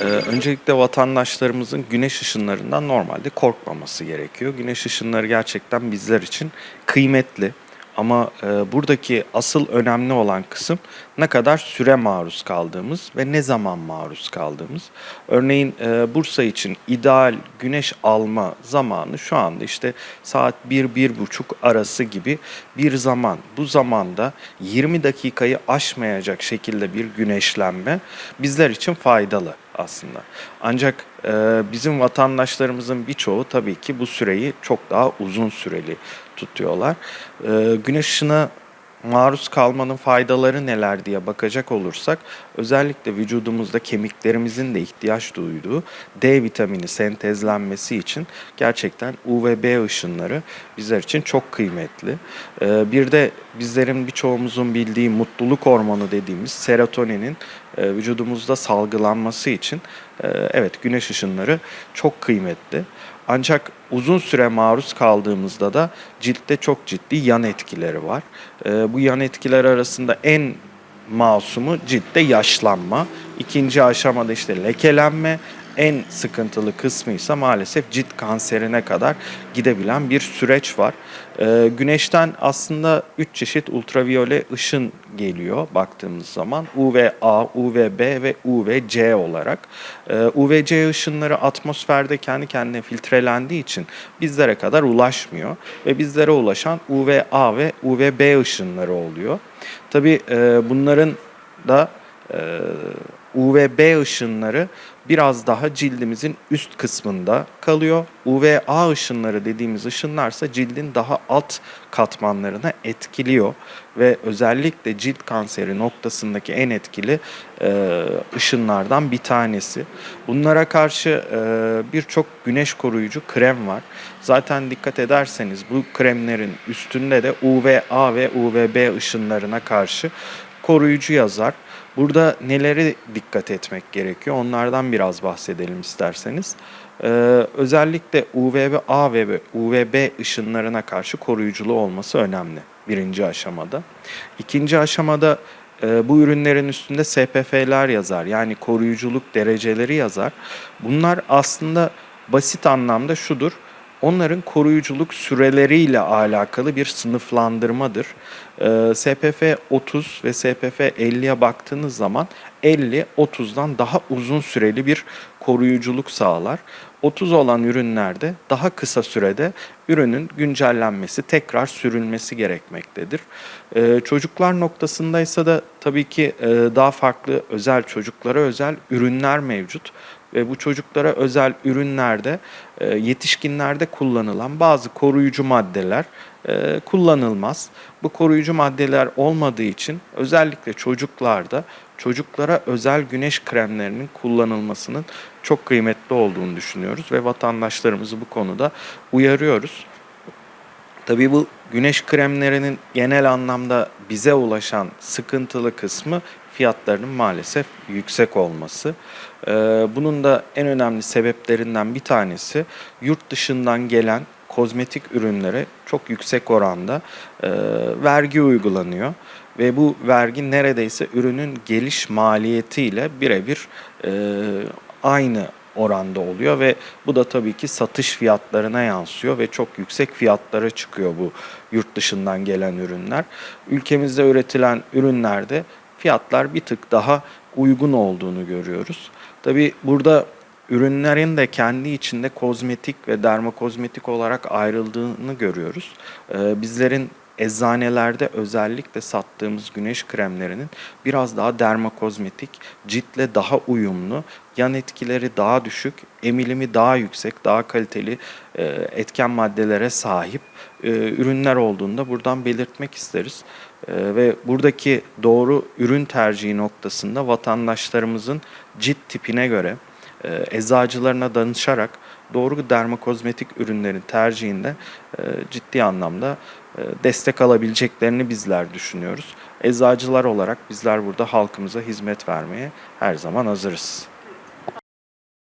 Ee, öncelikle vatandaşlarımızın güneş ışınlarından normalde korkmaması gerekiyor. Güneş ışınları gerçekten bizler için kıymetli. Ama e, buradaki asıl önemli olan kısım ne kadar süre maruz kaldığımız ve ne zaman maruz kaldığımız. Örneğin e, Bursa için ideal güneş alma zamanı şu anda işte saat 1-1.30 arası gibi bir zaman. Bu zamanda 20 dakikayı aşmayacak şekilde bir güneşlenme bizler için faydalı aslında. Ancak e, bizim vatandaşlarımızın birçoğu tabii ki bu süreyi çok daha uzun süreli tutuyorlar. E, güneş ışığına maruz kalmanın faydaları neler diye bakacak olursak özellikle vücudumuzda kemiklerimizin de ihtiyaç duyduğu D vitamini sentezlenmesi için gerçekten UVB ışınları bizler için çok kıymetli. Ee, bir de bizlerin birçoğumuzun bildiği mutluluk hormonu dediğimiz serotoninin e, vücudumuzda salgılanması için e, evet güneş ışınları çok kıymetli. Ancak uzun süre maruz kaldığımızda da ciltte çok ciddi yan etkileri var. Ee, bu yan etkiler arasında en masumu ciltte yaşlanma. İkinci aşamada işte lekelenme. En sıkıntılı kısmı ise maalesef cilt kanserine kadar gidebilen bir süreç var. Ee, güneşten aslında 3 çeşit ultraviyole ışın geliyor baktığımız zaman. UVA, UVB ve UVC olarak. Ee, UVC ışınları atmosferde kendi kendine filtrelendiği için bizlere kadar ulaşmıyor. Ve bizlere ulaşan UVA ve UVB ışınları oluyor. Tabii e, bunların da e, UVB ışınları biraz daha cildimizin üst kısmında kalıyor. UVA ışınları dediğimiz ışınlarsa cildin daha alt katmanlarına etkiliyor ve özellikle cilt kanseri noktasındaki en etkili e, ışınlardan bir tanesi. Bunlara karşı e, birçok güneş koruyucu krem var. Zaten dikkat ederseniz bu kremlerin üstünde de UVA ve UVB ışınlarına karşı koruyucu yazar. Burada nelere dikkat etmek gerekiyor? Onlardan biraz bahsedelim isterseniz. Ee, özellikle UVA ve UVB ışınlarına karşı koruyuculu olması önemli birinci aşamada. İkinci aşamada e, bu ürünlerin üstünde SPF'ler yazar yani koruyuculuk dereceleri yazar. Bunlar aslında basit anlamda şudur onların koruyuculuk süreleriyle alakalı bir sınıflandırmadır. Ee, SPF 30 ve SPF 50'ye baktığınız zaman 50 30'dan daha uzun süreli bir koruyuculuk sağlar. 30 olan ürünlerde daha kısa sürede ürünün güncellenmesi, tekrar sürülmesi gerekmektedir. Ee, çocuklar noktasındaysa da tabii ki e, daha farklı özel çocuklara özel ürünler mevcut ve bu çocuklara özel ürünlerde e, yetişkinlerde kullanılan bazı koruyucu maddeler e, kullanılmaz. Bu koruyucu maddeler olmadığı için özellikle çocuklarda çocuklara özel güneş kremlerinin kullanılmasının çok kıymetli olduğunu düşünüyoruz ve vatandaşlarımızı bu konuda uyarıyoruz. Tabii bu güneş kremlerinin genel anlamda bize ulaşan sıkıntılı kısmı fiyatlarının maalesef yüksek olması. Ee, bunun da en önemli sebeplerinden bir tanesi yurt dışından gelen kozmetik ürünlere çok yüksek oranda e, vergi uygulanıyor ve bu vergi neredeyse ürünün geliş maliyetiyle birebir e, aynı oranda oluyor ve bu da tabii ki satış fiyatlarına yansıyor ve çok yüksek fiyatlara çıkıyor bu yurt dışından gelen ürünler. Ülkemizde üretilen ürünlerde fiyatlar bir tık daha uygun olduğunu görüyoruz. Tabii burada ürünlerin de kendi içinde kozmetik ve dermokozmetik olarak ayrıldığını görüyoruz. Ee, bizlerin eczanelerde özellikle sattığımız güneş kremlerinin biraz daha dermokozmetik, ciltle daha uyumlu, yan etkileri daha düşük, emilimi daha yüksek, daha kaliteli e, etken maddelere sahip e, ürünler olduğunu da buradan belirtmek isteriz. E, ve buradaki doğru ürün tercihi noktasında vatandaşlarımızın cilt tipine göre eczacılarına danışarak doğru dermokozmetik ürünlerin tercihinde e, ciddi anlamda e, destek alabileceklerini bizler düşünüyoruz. Eczacılar olarak bizler burada halkımıza hizmet vermeye her zaman hazırız.